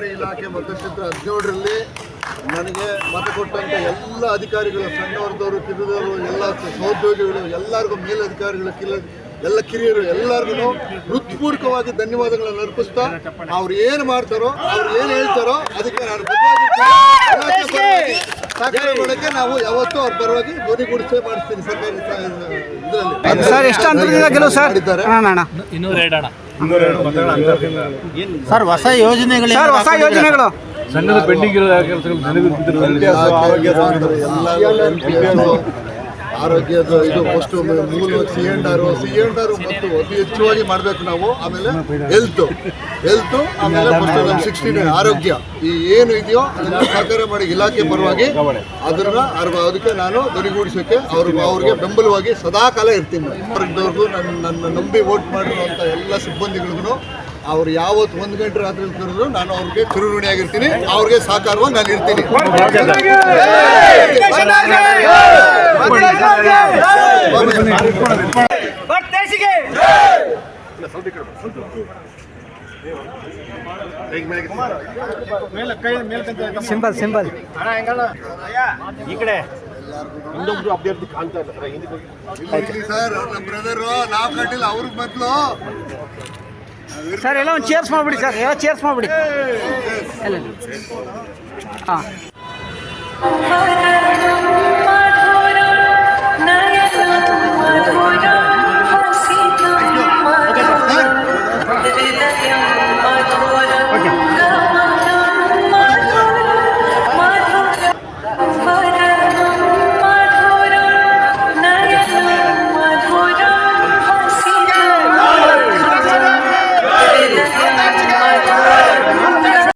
ಸಹಕಾರಿ ಇಲಾಖೆ ಮತಕ್ಷೇತ್ರ ಹದಿನೇಳರಲ್ಲಿ ನನಗೆ ಮತ ಕೊಟ್ಟಂತ ಎಲ್ಲ ಅಧಿಕಾರಿಗಳು ಸಣ್ಣವರದವರು ಕಿರಿದವರು ಎಲ್ಲ ಸಹೋದ್ಯೋಗಿಗಳು ಎಲ್ಲರಿಗೂ ಮೇಲಧಿಕಾರಿಗಳು ಕಿಲ ಎಲ್ಲ ಕಿರಿಯರು ಎಲ್ಲರಿಗೂ ಹೃತ್ಪೂರ್ವಕವಾಗಿ ಧನ್ಯವಾದಗಳನ್ನು ಅರ್ಪಿಸ್ತಾ ಅವ್ರು ಏನು ಮಾಡ್ತಾರೋ ಅವ್ರು ಏನು ಹೇಳ್ತಾರೋ ಅದಕ್ಕೆ ನಾನು ನಾವು ಯಾವತ್ತೂ ಅವ್ರ ಪರವಾಗಿ ಧ್ವನಿಗೂಡಿಸೇ ಮಾಡಿಸ್ತೀನಿ ಸರ್ಕಾರಿ ಇದರಲ್ಲಿ. ಸರ್ ಎಷ್ಟು ಅಂದ್ರೆ ಗೆಲುವು ಸರ್? ಇದ್ದಾರೆ ಇನ್ನೂರ ಸರ್ ಹೊಸ ಯೋಜನೆಗಳು ಸರ್ ಹೊಸ ಯೋಜನೆಗಳು. ಸಣ್ಣದ ಪೆಂಡಿಂಗ್ ಇರೋ ಕೆಲಸಗಳು ಆರೋಗ್ಯದ ಇದು ಫಸ್ಟ್ ಮೂಲ C and R C and R ಮತ್ತು ಅತಿ ಹೆಚ್ಚುವಾಗಿ ಮಾಡಬೇಕು ನಾವು ಆಮೇಲೆ ಹೆಲ್ತ್ ಹೆಲ್ತ್ ಆಮೇಲೆ ಫಸ್ಟ್ ನಮ್ಮ ಸಿಕ್ಸ್ಟೀನ್ ಆರೋಗ್ಯ. ಈ ಏನು ಇದೆಯೋ ಅದನ್ನು ಸಹಕಾರ ಮಾಡಿ ಇಲಾಖೆ ಪರವಾಗಿ ಅದನ್ನ ಅದಕ್ಕೆ ನಾನು ಧ್ವನಿಗೂಡಿಸೋಕೆ ಅವ್ರಿಗೆ ಅವ್ರಿಗೆ ಬೆಂಬಲವಾಗಿ ಸದಾಕಾಲ ಇರ್ತೀನಿ. ನಾನು ನನ್ನ ನನ್ನ ನಂಬಿ ವೋಟ್ ಮಾಡಿರುವಂಥ ಸಿಬ್ಬಂದಿಗಳಿಗೂ ಅವ್ರು ಯಾವತ್ತು ಒಂದು ಗಂಟೆ ರಾತ್ರಿ ಕರೆದ್ರು ನಾನು ಅವ್ರಿಗೆ ಆಗಿರ್ತೀನಿ ಅವ್ರಿಗೆ ಸಹಕಾರವಾಗಿ ನಾನು ಇರ್ತೀನಿ ಸಿಂಬಲ್ ಸಿಂಪಲ್ ಈ ಕಡೆ ಇಲ್ಲಿ ಸರ್ ನಮ್ಮ ಬ್ರದರು ನಾವು ಕಟ್ಟಿಲ್ಲ ಅವ್ರಿಗೆ ಮೊದಲು ಸರ್ ಎಲ್ಲ ಒಂದು ಚೇರ್ಸ್ ಮಾಡಿಬಿಡಿ ಸರ್ ಎಲ್ಲ ಚೇರ್ಸ್ ಮಾಡಿಬಿಡಿ. ಎಲ್ಲ. ಹಾಂ.